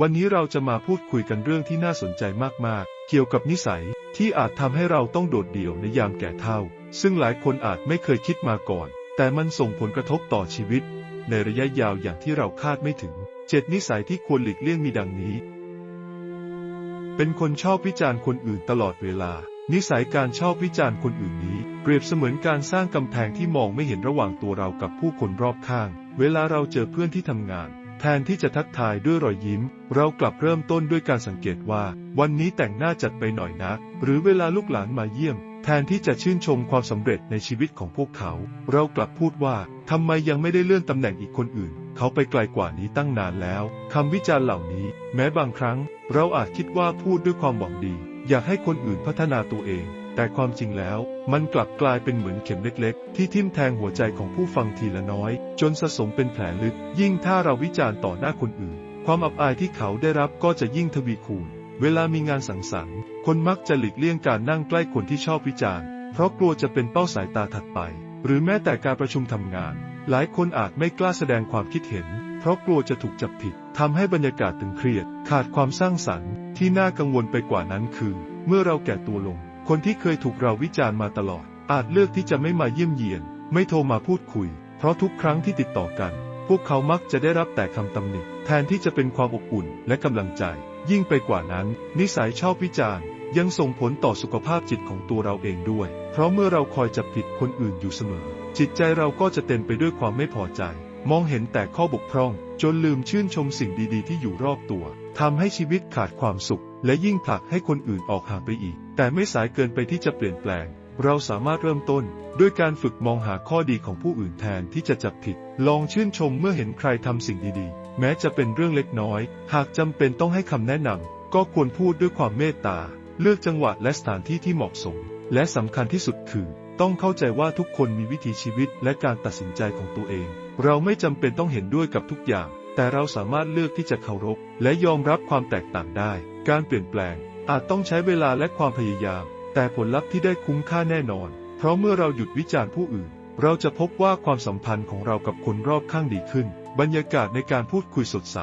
วันนี้เราจะมาพูดคุยกันเรื่องที่น่าสนใจมากๆ เกี่ยวกับนิสัยที่อาจทำให้เราต้องโดดเดี่ยวในยามแก่เฒ่า ซึ่งหลายคนอาจไม่เคยคิดมาก่อน แต่มันส่งผลกระทบต่อชีวิต ในระยะยาวอย่างที่เราคาดไม่ถึง เจ็ดนิสัยที่ควรหลีกเลี่ยงมีดังนี้ เป็นคนชอบวิจารณ์คนอื่นตลอดเวลา นิสัยการชอบวิจารณ์คนอื่นนี้ เปรียบเสมือนการสร้างกำแพงที่มองไม่เห็นระหว่างตัวเรากับผู้คนรอบข้าง เวลาเราเจอเพื่อนที่ทำงาน แทนที่จะทักทายด้วยรอยยิ้ม เรากลับเริ่มต้นด้วยการสังเกตว่า วันนี้แต่งหน้าจัดไปหน่อยนะ หรือเวลาลูกหลานมาเยี่ยม แทนที่จะชื่นชมความสำเร็จในชีวิตของพวกเขา เรากลับพูดว่าทำไมยังไม่ได้เลื่อนตำแหน่งอีกคนอื่น เขาไปไกลกว่านี้ตั้งนานแล้วคำวิจารณ์เหล่านี้ แม้บางครั้ง เราอาจคิดว่าพูดด้วยความหวังดี อยากให้คนอื่นพัฒนาตัวเอง แต่ความจริงแล้วมันกลับกลายเป็นเหมือนเข็มเล็กๆ ที่ทิ่มแทงหัวใจของผู้ฟังทีละน้อย จนสะสมเป็นแผลลึก ยิ่งถ้าเราวิจารณ์ต่อหน้าคนอื่น ความอับอายที่เขาได้รับก็จะยิ่งทวีคูณ เวลามีงานสังสรรค์ คนมักจะหลีกเลี่ยงการนั่งใกล้คนที่ชอบวิจารณ์ เพราะกลัวจะเป็นเป้าสายตาถัดไป หรือแม้แต่การประชุมทำงาน หลายคนอาจไม่กล้าแสดงความคิดเห็น เพราะกลัวจะถูกจับผิดทำให้บรรยากาศตึงเครียด ขาดความสร้างสรรค์ ที่น่ากังวลไปกว่านั้นคือ เมื่อเราแก่ตัวลง คนที่เคยถูกเราวิจารณ์มาตลอด อาจเลือกที่จะไม่มาเยี่ยมเยียน ไม่โทรมาพูดคุย เพราะทุกครั้งที่ติดต่อกัน พวกเขามักจะได้รับแต่คำตำหนิแทนที่จะเป็นความอบอุ่นและกำลังใจ ยิ่งไปกว่านั้น นิสัยชอบวิจารณ์ ยังส่งผลต่อสุขภาพจิตของตัวเราเองด้วย เพราะเมื่อเราคอยจับผิดคนอื่นอยู่เสมอ จิตใจเราก็จะเต็มไปด้วยความไม่พอใจ มองเห็นแต่ข้อบกพร่อง จนลืมชื่นชมสิ่งดีๆ ที่อยู่รอบตัวทำให้ชีวิตขาดความสุข และยิ่งผลักให้คนอื่นออกห่างไปอีก แต่ไม่สายเกินไปที่จะเปลี่ยนแปลง เราสามารถเริ่มต้น ด้วยการฝึกมองหาข้อดีของผู้อื่นแทนที่จะจับผิด ลองชื่นชมเมื่อเห็นใครทำสิ่งดีๆ แม้จะเป็นเรื่องเล็กน้อย หากจำเป็นต้องให้คำแนะนำก็ควรพูดด้วยความเมตตา เลือกจังหวะและสถานที่ที่เหมาะสม และสำคัญที่สุดคือ ต้องเข้าใจว่าทุกคนมีวิถีชีวิตและการตัดสินใจของตัวเอง เราไม่จำเป็นต้องเห็นด้วยกับทุกอย่าง แต่เราสามารถเลือกที่จะเคารพ และยอมรับความแตกต่างได้ การเปลี่ยนแปลง อาจต้องใช้เวลาและความพยายาม แต่ผลลัพธ์ที่ได้คุ้มค่าแน่นอน เพราะเมื่อเราหยุดวิจารณ์ผู้อื่น เราจะพบว่าความสัมพันธ์ของเรากับคนรอบข้างดีขึ้น บรรยากาศในการพูดคุยสดใส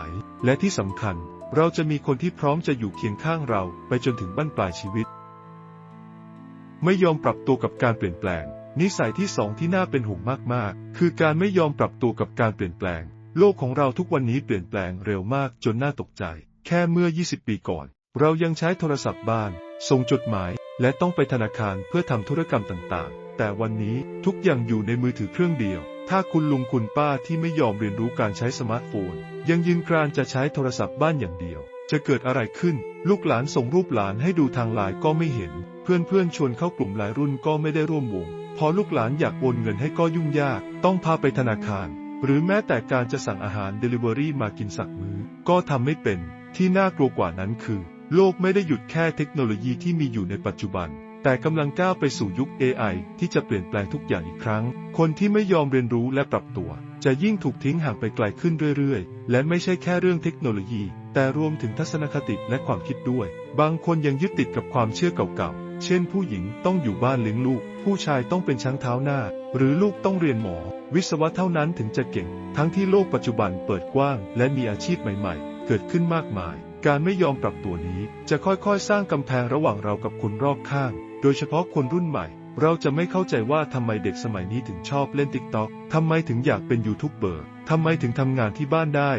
และที่สำคัญ เราจะมีคนที่พร้อมจะอยู่เคียงข้างเราไปจนถึงบั้นปลายชีวิต ไม่ยอมปรับตัวกับการเปลี่ยนแปลง นิสัยที่สองที่น่าเป็นห่วงมากๆ คือการไม่ยอมปรับตัวกับการเปลี่ยนแปลง โลกของเราทุกวันนี้เปลี่ยนแปลงเร็วมากจนน่าตกใจ แค่เมื่อ 20 ปีก่อน เรายังใช้โทรศัพท์บ้าน ส่งจดหมาย และต้องไปธนาคารเพื่อทำธุรกรรมต่างๆ แต่วันนี้ทุกอย่างอยู่ในมือถือเครื่องเดียว ถ้าคุณลุงคุณป้าที่ไม่ยอมเรียนรู้การใช้สมาร์ทโฟน ยังยืนกรานจะใช้โทรศัพท์บ้านอย่างเดียว จะเกิดอะไรขึ้น ลูกหลานส่งรูปหลานให้ดูทางไลน์ก็ไม่เห็น เพื่อนๆชวนเข้ากลุ่มหลายรุ่นก็ไม่ได้ร่วมวง พอลูกหลานอยากโอนเงินให้ก็ยุ่งยาก ต้องพาไปธนาคาร หรือแม้แต่การจะสั่งอาหาร Delivery มากินสักมื้อก็ทำไม่เป็น ที่น่ากลัวกว่านั้นคือ โลกไม่ได้หยุดแค่เทคโนโลยีที่มีอยู่ในปัจจุบัน แต่กำลังก้าวไปสู่ยุค AI ที่จะเปลี่ยนแปลงทุกอย่างอีกครั้ง คนที่ไม่ยอมเรียนรู้และปรับตัว จะยิ่งถูกทิ้งห่างไปไกลขึ้นเรื่อยๆ และไม่ใช่แค่เรื่องเทคโนโลยี แต่รวมถึงทัศนคติและความคิดด้วย บางคนยังยึดติดกับความเชื่อเก่าๆ เช่นผู้หญิงต้องอยู่บ้านเลี้ยงลูก ผู้ชายต้องเป็นช้างเท้าหน้า หรือลูกต้องเรียนหมอ วิศวะเท่านั้นถึงจะเก่ง ทั้งที่โลกปัจจุบันเปิดกว้าง และมีอาชีพใหม่ ๆ เกิดขึ้นมากมาย การไม่ยอมปรับตัวนี้จะค่อยๆ สร้างกำแพงระหว่างเรากับคนรอบข้าง โดยเฉพาะคนรุ่นใหม่ เราจะไม่เข้าใจว่าทำไมเด็กสมัยนี้ถึงชอบเล่นติ๊กต็อกทำไมถึงอยากเป็นยูทูบเบอร์ทำไมถึงทำงานที่บ้านได้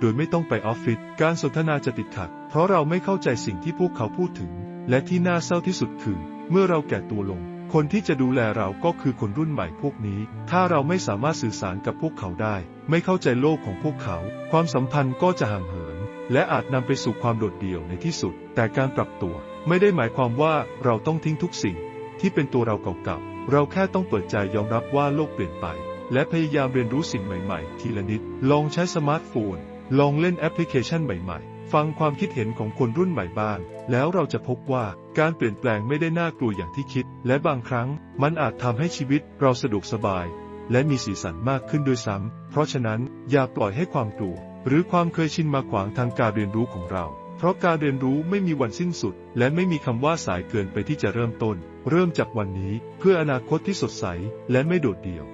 โดยไม่ต้องไปออฟฟิศ การสนทนาจะติดขัด เพราะเราไม่เข้าใจสิ่งที่พวกเขาพูดถึง และที่น่าเศร้าที่สุดคือ เมื่อเราแก่ตัวลง คนที่จะดูแลเราก็คือคนรุ่นใหม่พวกนี้ ถ้าเราไม่สามารถสื่อสารกับพวกเขาได้ ไม่เข้าใจโลกของพวกเขา ความสัมพันธ์ก็จะห่างเหิน และอาจนำไปสู่ความโดดเดี่ยวในที่สุด แต่การปรับตัว ไม่ได้หมายความว่าเราต้องทิ้งทุกสิ่ง ที่เป็นตัวเราเก่าๆ เราแค่ต้องเปิดใจยอมรับว่าโลกเปลี่ยนไป และพยายามเรียนรู้สิ่งใหม่ๆ ทีละนิด ลองใช้สมาร์ทโฟน ลองเล่นแอปพลิเคชันใหม่ๆ ฟังความคิดเห็นของคนรุ่นใหม่บ้าง แล้วเราจะพบว่าการเปลี่ยนแปลงไม่ได้น่ากลัวอย่างที่คิด และบางครั้ง มันอาจทำให้ชีวิตเราสะดวกสบาย และมีสีสันมากขึ้นด้วยซ้ำเพราะฉะนั้นอย่าปล่อยให้ความกลัว หรือความเคยชินมาขวางทางการเรียนรู้ของเรา เพราะการเรียนรู้ไม่มีวันสิ้นสุด และไม่มีคำว่าสายเกินไปที่จะเริ่มต้น เริ่มจากวันนี้เพื่ออนาคตที่สดใสและไม่โดดเดี่ยว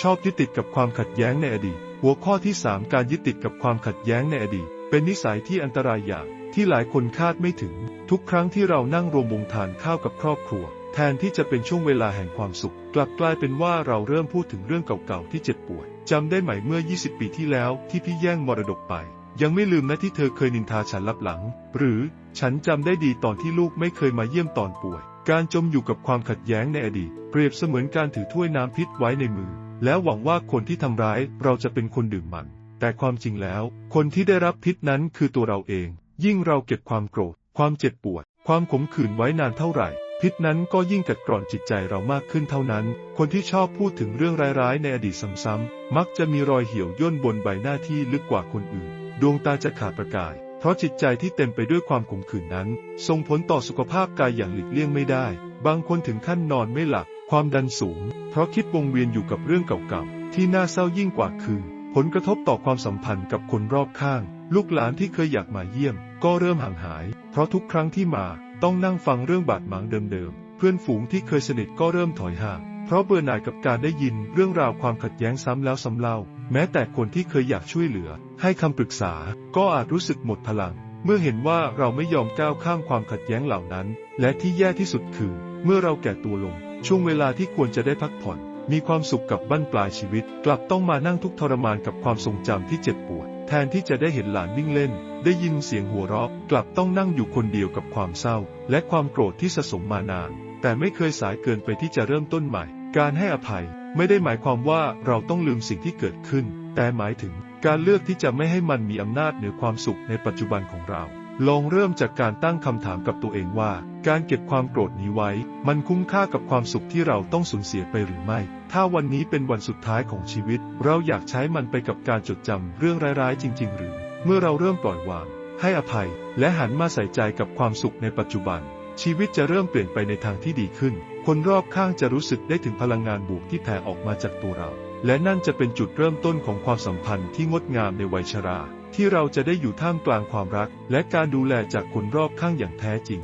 ชอบยึดติดกับความขัดแย้งในอดีต หัวข้อที่ 3 การยึดติดกับความขัดแย้งในอดีต เป็นนิสัยที่อันตรายอย่างที่หลายคนคาดไม่ถึง ทุกครั้งที่เรานั่งรวมวงทานข้าวกับครอบครัว แทนที่จะเป็นช่วงเวลาแห่งความสุข กลับกลายเป็นว่าเราเริ่มพูดถึงเรื่องเก่าๆที่เจ็บปวด จำได้ไหมเมื่อ 20 ปีที่แล้วที่พี่แย่งมรดกไป ยังไม่ลืมนะที่เธอเคยนินทาฉันลับหลัง หรือฉันจำได้ดีตอนที่ลูกไม่เคยมาเยี่ยมตอนป่วย การจมอยู่กับความขัดแย้งในอดีต เปรียบเสมือนการถือถ้วยน้ำพิษไว้ในมือ แล้วหวังว่าคนที่ทำร้ายเราจะเป็นคนดื่มมัน แต่ความจริงแล้ว คนที่ได้รับพิษนั้นคือตัวเราเอง ยิ่งเราเก็บความโกรธ ความเจ็บปวด ความขมขื่นไว้นานเท่าไหร่ พิษนั้นก็ยิ่งกัดกร่อนจิตใจเรามากขึ้นเท่านั้น คนที่ชอบพูดถึงเรื่องร้ายๆ ในอดีตซ้ำๆ มักจะมีรอยเหี่ยวย่นบนใบหน้าที่ลึกกว่าคนอื่น ดวงตาจะขาดประกาย เพราะจิตใจที่เต็มไปด้วยความขมขื่นนั้น ส่งผลต่อสุขภาพกายอย่างหลีกเลี่ยงไม่ได้ บางคนถึงขั้นนอนไม่หลับ ความดันสูง เพราะคิดวงเวียนอยู่กับเรื่องเก่าๆ ที่น่าเศร้ายิ่งกว่าคือ ผลกระทบต่อความสัมพันธ์กับคนรอบข้าง ลูกหลานที่เคยอยากมาเยี่ยม ก็เริ่มห่างหาย เพราะทุกครั้งที่มา ต้องนั่งฟังเรื่องบาดหมางเดิมๆ เพื่อนฝูงที่เคยสนิทก็เริ่มถอยห่าง เพราะเบื่อหน่ายกับการได้ยินเรื่องราวความขัดแย้งซ้ำแล้วซ้ำเล่า แม้แต่คนที่เคยอยากช่วยเหลือ ให้คำปรึกษา ก็อาจรู้สึกหมดพลัง เมื่อเห็นว่าเราไม่ยอมก้าวข้ามความขัดแย้งเหล่านั้น และที่แย่ที่สุดคือ เมื่อเราแก่ตัวลง ช่วงเวลาที่ควรจะได้พักผ่อน มีความสุขกับบั้นปลายชีวิต กลับต้องมานั่งทุกข์ทรมานกับความทรงจำที่เจ็บปวด แทนที่จะได้เห็นหลานวิ่งเล่น ได้ยินเสียงหัวเราะ กลับต้องนั่งอยู่คนเดียวกับความเศร้า และความโกรธที่สะสมมานาน แต่ไม่เคยสายเกินไปที่จะเริ่มต้นใหม่ การให้อภัยไม่ได้หมายความว่าเราต้องลืมสิ่งที่เกิดขึ้น แต่หมายถึงการเลือกที่จะไม่ให้มันมีอำนาจเหนือความสุขในปัจจุบันของเรา ลองเริ่มจากการตั้งคำถามกับตัวเองว่า การเก็บความโกรธนี้ไว้ มันคุ้มค่ากับความสุขที่เราต้องสูญเสียไปหรือไม่ ถ้าวันนี้เป็นวันสุดท้ายของชีวิต เราอยากใช้มันไปกับการจดจำเรื่องร้ายๆจริง ๆ หรือ เมื่อเราเริ่มปล่อยวาง ให้อภัย และหันมาใส่ใจกับความสุขในปัจจุบัน ชีวิตจะเริ่มเปลี่ยนไปในทางที่ดีขึ้น คนรอบข้างจะรู้สึกได้ถึงพลังงานบวกที่แผ่ออกมาจากตัวเรา และนั่นจะเป็นจุดเริ่มต้นของความสัมพันธ์ที่งดงามในวัยชรา ที่เราจะได้อยู่ท่ามกลางความรัก และการดูแลจากคนรอบข้างอย่างแท้จริง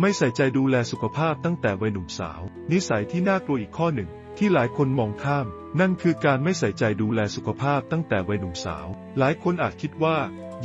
ไม่ใส่ใจดูแลสุขภาพตั้งแต่วัยหนุ่มสาว นิสัยที่น่ากลัวอีกข้อหนึ่ง ที่หลายคนมองข้าม นั่นคือการไม่ใส่ใจดูแลสุขภาพตั้งแต่วัยหนุ่มสาว หลายคนอาจคิดว่า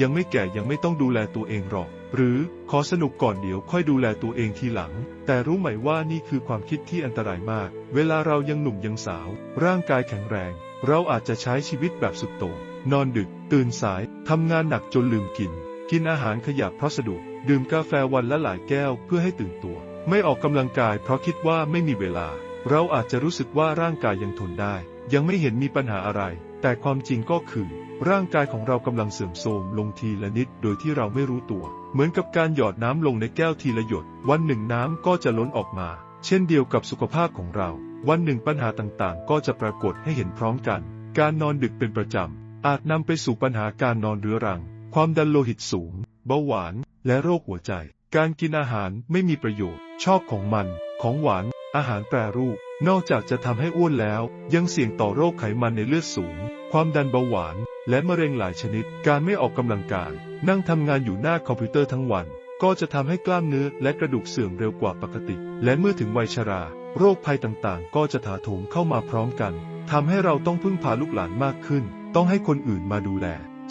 ยังไม่แก่ยังไม่ต้องดูแลตัวเองหรอก หรือขอสนุกก่อนเดี๋ยวค่อยดูแลตัวเองทีหลัง แต่รู้ไหมว่านี่คือความคิดที่อันตรายมาก เวลาเรายังหนุ่มยังสาว ร่างกายแข็งแรง เราอาจจะใช้ชีวิตแบบสุดโต่งนอนดึก ตื่นสายทำงานหนักจนลืมกิน กินอาหารขยะเพราะสะดวก ดื่มกาแฟวันละหลายแก้วเพื่อให้ตื่นตัว ไม่ออกกำลังกายเพราะคิดว่าไม่มีเวลา เราอาจจะรู้สึกว่าร่างกายยังทนได้ ยังไม่เห็นมีปัญหาอะไร แต่ความจริงก็คือ ร่างกายของเรากำลังเสื่อมโทรมลงทีละนิดโดยที่เราไม่รู้ตัว เหมือนกับการหยอดน้ำลงในแก้วทีละหยด วันหนึ่งน้ำก็จะล้นออกมา เช่นเดียวกับสุขภาพของเรา วันหนึ่งปัญหาต่างๆ ก็จะปรากฏให้เห็นพร้อมกัน การนอนดึกเป็นประจำอาจนำไปสู่ปัญหาการนอนเรื้อรัง ความดันโลหิตสูง เบาหวาน และโรคหัวใจ การกินอาหารไม่มีประโยชน์ ชอบของมัน ของหวาน อาหารแปรรูป นอกจากจะทำให้อ้วนแล้ว ยังเสี่ยงต่อโรคไขมันในเลือดสูง ความดันเบาหวาน และมะเร็งหลายชนิด การไม่ออกกำลังกาย นั่งทำงานอยู่หน้าคอมพิวเตอร์ทั้งวัน ก็จะทำให้กล้ามเนื้อและกระดูกเสื่อมเร็วกว่าปกติ และเมื่อถึงวัยชรา โรคภัยต่างๆ ก็จะถาโถมเข้ามาพร้อมกันทำให้เราต้องพึ่งพาลูกหลานมากขึ้น ต้องให้คนอื่นมาดูแล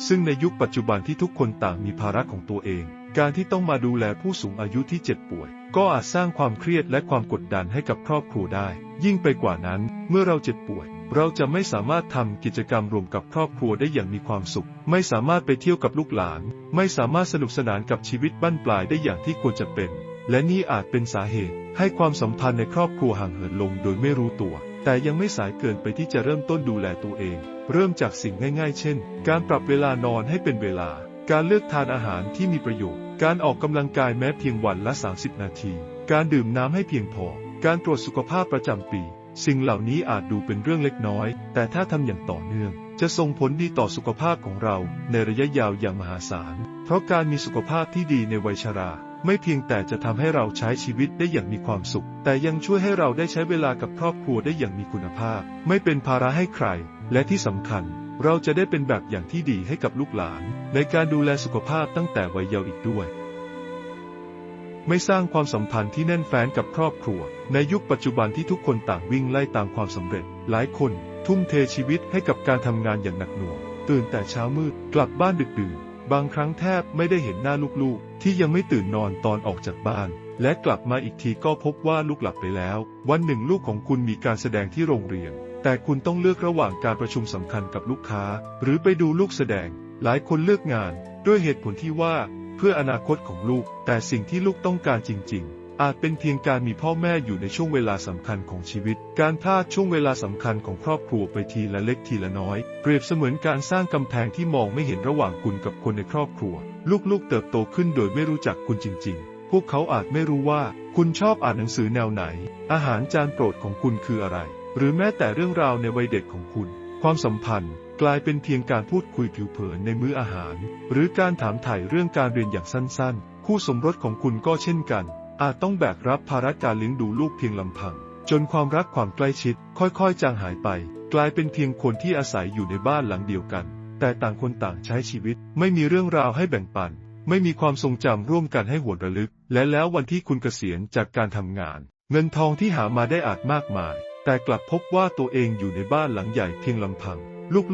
ซึ่งในยุคปัจจุบันที่ทุกคนต่างมีภาระของตัวเอง การที่ต้องมาดูแลผู้สูงอายุที่เจ็บป่วย ก็อาจสร้างความเครียดและความกดดันให้กับครอบครัวได้ ยิ่งไปกว่านั้น เมื่อเราเจ็บป่วย เราจะไม่สามารถทำกิจกรรมรวมกับครอบครัวได้อย่างมีความสุข ไม่สามารถไปเที่ยวกับลูกหลาน ไม่สามารถสนุกสนานกับชีวิตบั้นปลายได้อย่างที่ควรจะเป็น และนี่อาจเป็นสาเหตุ ให้ความสัมพันธ์ในครอบครัวห่างเหินลงโดยไม่รู้ตัว แต่ยังไม่สายเกินไปที่จะเริ่มต้นดูแลตัวเอง เริ่มจากสิ่งง่าย ๆ เช่น การปรับเวลานอนให้เป็นเวลา การเลือกทานอาหารที่มีประโยชน์ การออกกำลังกายแม้เพียงวันละ 30 นาที การดื่มน้ำให้เพียงพอ การตรวจสุขภาพประจำปี สิ่งเหล่านี้อาจดูเป็นเรื่องเล็กน้อย แต่ถ้าทำอย่างต่อเนื่อง จะส่งผลดีต่อสุขภาพของเราในระยะยาวอย่างมหาศาล เพราะการมีสุขภาพที่ดีในวัยชรา ไม่เพียงแต่จะทำให้เราใช้ชีวิตได้อย่างมีความสุข แต่ยังช่วยให้เราได้ใช้เวลากับครอบครัวได้อย่างมีคุณภาพ ไม่เป็นภาระให้ใคร และที่สำคัญเราจะได้เป็นแบบอย่างที่ดีให้กับลูกหลาน ในการดูแลสุขภาพตั้งแต่วัยเยาว์อีกด้วย ไม่สร้างความสัมพันธ์ที่แน่นแฟ้นกับครอบครัว ในยุคปัจจุบันที่ทุกคนต่างวิ่งไล่ตามความสำเร็จ หลายคน ทุ่มเทชีวิตให้กับการทำงานอย่างหนักหน่วง ตื่นแต่เช้ามืดกลับบ้านดึกดื่นบางครั้งแทบไม่ได้เห็นหน้าลูกๆ ที่ยังไม่ตื่นนอนตอนออกจากบ้าน และกลับมาอีกทีก็พบว่าลูกหลับไปแล้ว วันหนึ่งลูกของคุณมีการแสดงที่โรงเรียน แต่คุณต้องเลือกระหว่างการประชุมสำคัญกับลูกค้า หรือไปดูลูกแสดง หลายคนเลือกงานด้วยเหตุผลที่ว่าเพื่ออนาคตของลูก แต่สิ่งที่ลูกต้องการจริง ๆ อาจเป็นเพียงการมีพ่อแม่อยู่ในช่วงเวลาสำคัญของชีวิต การพลาดช่วงเวลาสำคัญของครอบครัวไปทีละเล็กทีละน้อย เปรียบเสมือนการสร้างกำแพงที่มองไม่เห็นระหว่างคุณกับคนในครอบครัว ลูกๆเติบโตขึ้นโดยไม่รู้จักคุณจริง ๆพวกเขาอาจไม่รู้ว่า คุณชอบอ่านหนังสือแนวไหน อาหารจานโปรดของคุณคืออะไร หรือแม้แต่เรื่องราวในวัยเด็กของคุณ ความสัมพันธ์กลายเป็นเพียงการพูดคุยผิวเผินในมื้ออาหาร หรือการถามถ่ายเรื่องการเรียนอย่างสั้นๆ คู่สมรสของคุณก็เช่นกัน อาจต้องแบกรับภาระการเลี้ยงดูลูกเพียงลำพัง จนความรักความใกล้ชิด ค่อยๆ จางหายไป กลายเป็นเพียงคนที่อาศัยอยู่ในบ้านหลังเดียวกัน แต่ต่างคนต่างใช้ชีวิต ไม่มีเรื่องราวให้แบ่งปัน ไม่มีความทรงจำร่วมกันให้หวนระลึก และแล้ววันที่คุณเกษียณจากการทำงาน เงินทองที่หามาได้อาจมากมาย แต่กลับพบว่าตัวเองอยู่ในบ้านหลังใหญ่เพียงลำพัง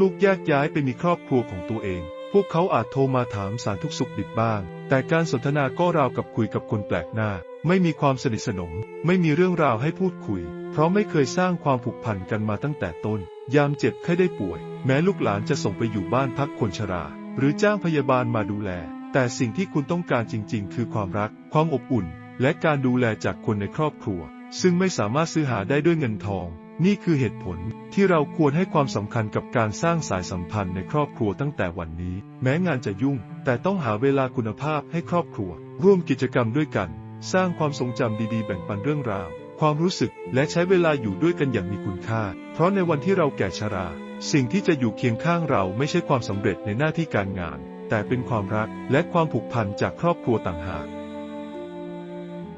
ลูกๆแยกย้ายไปมีครอบครัวของตัวเอง พวกเขาอาจโทรมาถามสารทุกสุขดิบบ้าง แต่การสนทนาก็ราวกับคุยกับคนแปลกหน้า ไม่มีความสนิทสนม ไม่มีเรื่องราวให้พูดคุย เพราะไม่เคยสร้างความผูกพันกันมาตั้งแต่ต้น ยามเจ็บไข้ได้ป่วย แม้ลูกหลานจะส่งไปอยู่บ้านพักคนชรา หรือจ้างพยาบาลมาดูแล แต่สิ่งที่คุณต้องการจริง ๆ คือความรัก ความอบอุ่น และการดูแลจากคนในครอบครัว ซึ่งไม่สามารถซื้อหาได้ด้วยเงินทอง นี่คือเหตุผลที่เราควรให้ความสำคัญกับการสร้างสายสัมพันธ์ในครอบครัวตั้งแต่วันนี้ แม้งานจะยุ่ง แต่ต้องหาเวลาคุณภาพให้ครอบครัว ร่วมกิจกรรมด้วยกัน สร้างความทรงจำดีๆ แบ่งปันเรื่องราว ความรู้สึกและใช้เวลาอยู่ด้วยกันอย่างมีคุณค่า เพราะในวันที่เราแก่ชรา สิ่งที่จะอยู่เคียงข้างเราไม่ใช่ความสำเร็จในหน้าที่การงาน แต่เป็นความรักและความผูกพันจากครอบครัวต่างหาก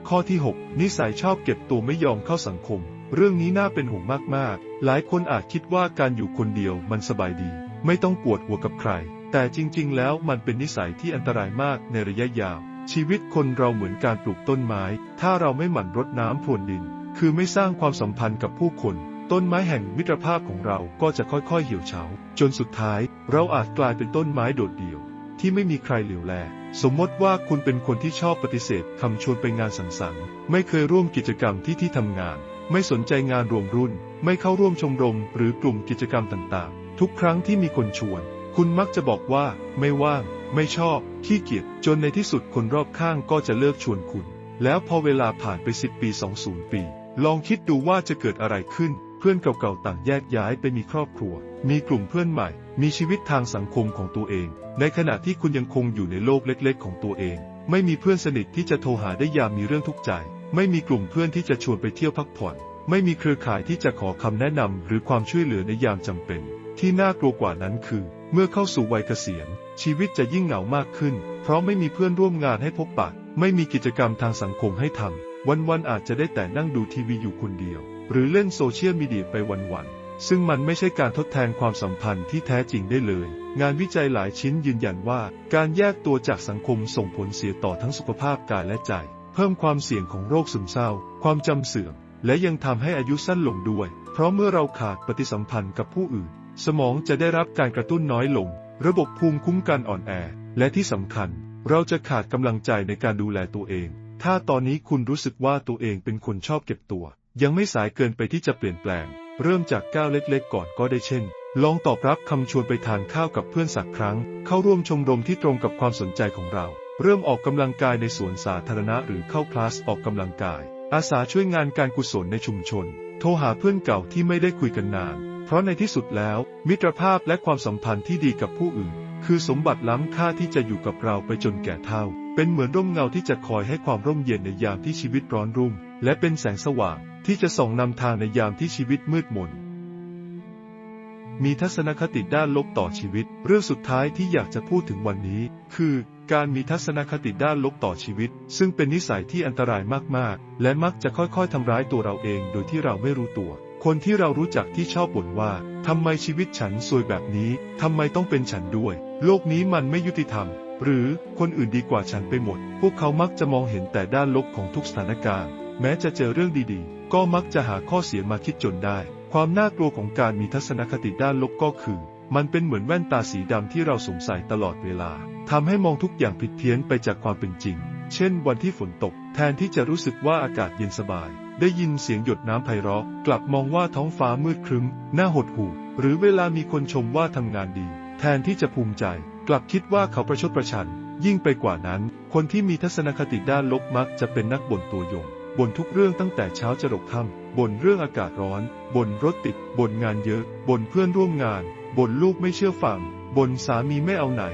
ข้อที่ 6 นิสัยชอบเก็บตัวไม่ยอมเข้าสังคม เรื่องนี้น่าเป็นห่วงมากๆ หลายคนอาจคิดว่าการอยู่คนเดียวมันสบายดี ไม่ต้องปวดหัวกับใคร แต่จริง ๆ แล้วมันเป็นนิสัยที่อันตรายมากในระยะยาว ชีวิตคนเราเหมือนการปลูกต้นไม้ ถ้าเราไม่หมั่นรดน้ำพรวนดิน คือไม่สร้างความสัมพันธ์กับผู้คน ต้นไม้แห่งมิตรภาพของเราก็จะค่อยๆเหี่ยวเฉา จนสุดท้าย เราอาจกลายเป็นต้นไม้โดดเดี่ยว ที่ไม่มีใครเหลียวแล สมมติว่าคุณเป็นคนที่ชอบปฏิเสธคำชวนไปงานสังสรรค์ ไม่เคยร่วมกิจกรรมที่ที่ทำงาน ไม่สนใจงานรวมรุ่น ไม่เข้าร่วมชมรม หรือกลุ่มกิจกรรมต่างๆ ทุกครั้งที่มีคนชวน คุณมักจะบอกว่า ไม่ว่าง ไม่ชอบ ขี้เกียจ จนในที่สุดคนรอบข้างก็จะเลิกชวนคุณ แล้วพอเวลาผ่านไปสิบปี20 ปี ลองคิดดูว่าจะเกิดอะไรขึ้น เพื่อนเก่าๆต่างแยกย้ายไปมีครอบครัว มีกลุ่มเพื่อนใหม่ มีชีวิตทางสังคมของตัวเอง ในขณะที่คุณยังคงอยู่ในโลกเล็ก ๆ ของตัวเอง ไม่มีเพื่อนสนิทที่จะโทรหาได้ยามมีเรื่องทุกข์ใจ ไม่มีกลุ่มเพื่อนที่จะชวนไปเที่ยวพักผ่อน ไม่มีเครือข่ายที่จะขอคำแนะนำหรือความช่วยเหลือในยามจำเป็น ที่น่ากลัวกว่านั้นคือ เมื่อเข้าสู่วัยเกษียณ ชีวิตจะยิ่งเหงามากขึ้น เพราะไม่มีเพื่อนร่วมงานให้พบปะ ไม่มีกิจกรรมทางสังคมให้ทำวันๆอาจจะได้แต่นั่งดูทีวีอยู่คนเดียว หรือเล่นโซเชียลมีเดียไปวันๆ ซึ่งมันไม่ใช่การทดแทนความสัมพันธ์ที่แท้จริงได้เลย งานวิจัยหลายชิ้นยืนยันว่า การแยกตัวจากสังคมส่งผลเสียต่อทั้งสุขภาพกายและใจ เพิ่มความเสี่ยงของโรคซึมเศร้า ความจำเสื่อม และยังทำให้อายุสั้นลงด้วย เพราะเมื่อเราขาดปฏิสัมพันธ์กับผู้อื่น สมองจะได้รับการกระตุ้นน้อยลง ระบบภูมิคุ้มกันอ่อนแอ และที่สำคัญ เราจะขาดกำลังใจในการดูแลตัวเอง ถ้าตอนนี้คุณรู้สึกว่าตัวเองเป็นคนชอบเก็บตัว ยังไม่สายเกินไปที่จะเปลี่ยนแปลง เริ่มจากก้าวเล็กๆ ก่อนก็ได้เช่น ลองตอบรับคำชวนไปทานข้าวกับเพื่อนสักครั้ง เข้าร่วมชมรมที่ตรงกับความสนใจของเรา เริ่มออกกำลังกายในสวนสาธารณะหรือเข้าคลาสออกกำลังกาย อาสาช่วยงานการกุศลในชุมชน โทรหาเพื่อนเก่าที่ไม่ได้คุยกันนาน เพราะในที่สุดแล้ว มิตรภาพและความสัมพันธ์ที่ดีกับผู้อื่น คือสมบัติล้ำค่าที่จะอยู่กับเราไปจนแก่เฒ่า เป็นเหมือนร่มเงาที่จะคอยให้ความร่มเย็นในยามที่ชีวิตร้อนรุ่ม และเป็นแสงสว่าง ที่จะส่องนำทางในยามที่ชีวิตมืดมน มีทัศนคติด้านลบต่อชีวิต เรื่องสุดท้ายที่อยากจะพูดถึงวันนี้ คือ การมีทัศนคติด้านลบต่อชีวิต ซึ่งเป็นนิสัยที่อันตรายมากๆ และมักจะค่อยๆทำร้ายตัวเราเองโดยที่เราไม่รู้ตัว คนที่เรารู้จักที่ชอบบ่นว่าทำไมชีวิตฉันซวยแบบนี้ทำไมต้องเป็นฉันด้วย โลกนี้มันไม่ยุติธรรมหรือคนอื่นดีกว่าฉันไปหมด พวกเขามักจะมองเห็นแต่ด้านลบของทุกสถานการณ์ แม้จะเจอเรื่องดีๆ ก็มักจะหาข้อเสียมาคิดจนได้ ความน่ากลัวของการมีทัศนคติด้านลบก็คือ มันเป็นเหมือนแว่นตาสีดำที่เราสวมใส่ตลอดเวลาทำให้มองทุกอย่างผิดเพี้ยนไปจากความเป็นจริง เช่น วันที่ฝนตก แทนที่จะรู้สึกว่าอากาศเย็นสบาย ได้ยินเสียงหยดน้ำไพเราะ กลับมองว่าท้องฟ้ามืดครึ้มหน้าหดหู่ หรือเวลามีคนชมว่าทำงานดี แทนที่จะภูมิใจ กลับคิดว่าเขาประชดประชัน ยิ่งไปกว่านั้น คนที่มีทัศนคติด้านลบมักจะเป็นนักบ่นตัวยง บ่นทุกเรื่องตั้งแต่เช้าจรดค่ำบ่นเรื่องอากาศร้อนบ่นรถติดบ่นงานเยอะบ่นเพื่อนร่วมงานบ่นลูกไม่เชื่อฟังบ่นสามีไม่เอาไหน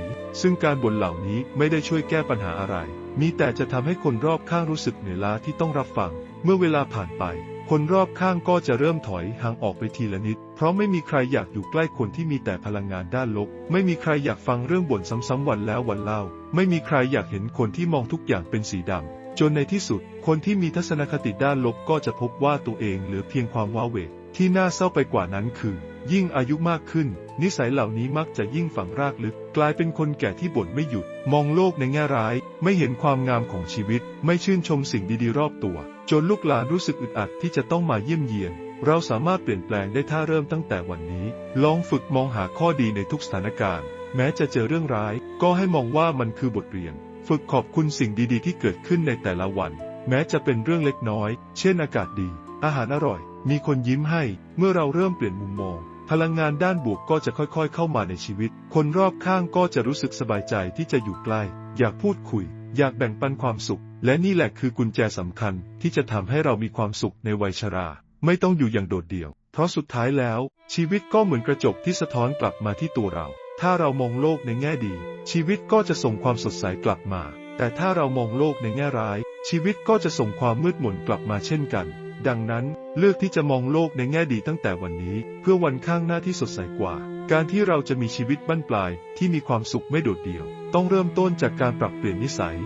ซึ่งการบ่นเหล่านี้ไม่ได้ช่วยแก้ปัญหาอะไร มีแต่จะทำให้คนรอบข้างรู้สึกเหนื่อยล้าที่ต้องรับฟัง เมื่อเวลาผ่านไป คนรอบข้างก็จะเริ่มถอยห่างออกไปทีละนิด เพราะไม่มีใครอยากอยู่ใกล้คนที่มีแต่พลังงานด้านลบ ไม่มีใครอยากฟังเรื่องบ่นซ้ำๆวันแล้ววันเล่า ไม่มีใครอยากเห็นคนที่มองทุกอย่างเป็นสีดำ จนในที่สุด คนที่มีทัศนคติด้านลบก็จะพบว่าตัวเองเหลือเพียงความว้าเหวที่น่าเศร้าไปกว่านั้นคือ ยิ่งอายุมากขึ้น นิสัยเหล่านี้มักจะยิ่งฝังรากลึก กลายเป็นคนแก่ที่บ่นไม่หยุด มองโลกในแง่ร้าย ไม่เห็นความงามของชีวิต ไม่ชื่นชมสิ่งดีๆรอบตัว จนลูกหลานรู้สึกอึดอัดที่จะต้องมาเยี่ยมเยียน เราสามารถเปลี่ยนแปลงได้ถ้าเริ่มตั้งแต่วันนี้ ลองฝึกมองหาข้อดีในทุกสถานการณ์ แม้จะเจอเรื่องร้าย ก็ให้มองว่ามันคือบทเรียน ฝึกขอบคุณสิ่งดีๆ ที่เกิดขึ้นในแต่ละวัน แม้จะเป็นเรื่องเล็กน้อย เช่นอากาศดี อาหารอร่อย มีคนยิ้มให้ เมื่อเราเริ่มเปลี่ยนมุมมอง พลังงานด้านบวกก็จะค่อยๆ เข้ามาในชีวิต คนรอบข้างก็จะรู้สึกสบายใจที่จะอยู่ใกล้ อยากพูดคุย อยากแบ่งปันความสุข และนี่แหละคือกุญแจสำคัญที่จะทำให้เรามีความสุขในวัยชรา ไม่ต้องอยู่อย่างโดดเดี่ยว เพราะสุดท้ายแล้ว ชีวิตก็เหมือนกระจกที่สะท้อนกลับมาที่ตัวเรา ถ้าเรามองโลกในแง่ดี ชีวิตก็จะส่งความสดใสกลับมา แต่ถ้าเรามองโลกในแง่ร้าย ชีวิตก็จะส่งความมืดมนกลับมาเช่นกัน ดังนั้น เลือกที่จะมองโลกในแง่ดีตั้งแต่วันนี้ เพื่อวันข้างหน้าที่สดใสกว่า การที่เราจะมีชีวิตบั้นปลายที่มีความสุขไม่โดดเดี่ยว ต้องเริ่มต้นจากการปรับเปลี่ยนนิสัย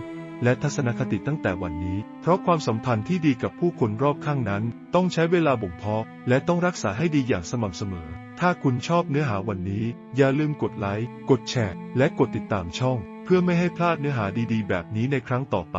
และทัศนคติตั้งแต่วันนี้ เพราะความสัมพันธ์ที่ดีกับผู้คนรอบข้างนั้น ต้องใช้เวลาบ่มเพาะ และต้องรักษาให้ดีอย่างสม่ำเสมอ ถ้าคุณชอบเนื้อหาวันนี้ อย่าลืมกดไลค์ กดแชร์ และกดติดตามช่อง เพื่อไม่ให้พลาดเนื้อหาดีๆ แบบนี้ในครั้งต่อไป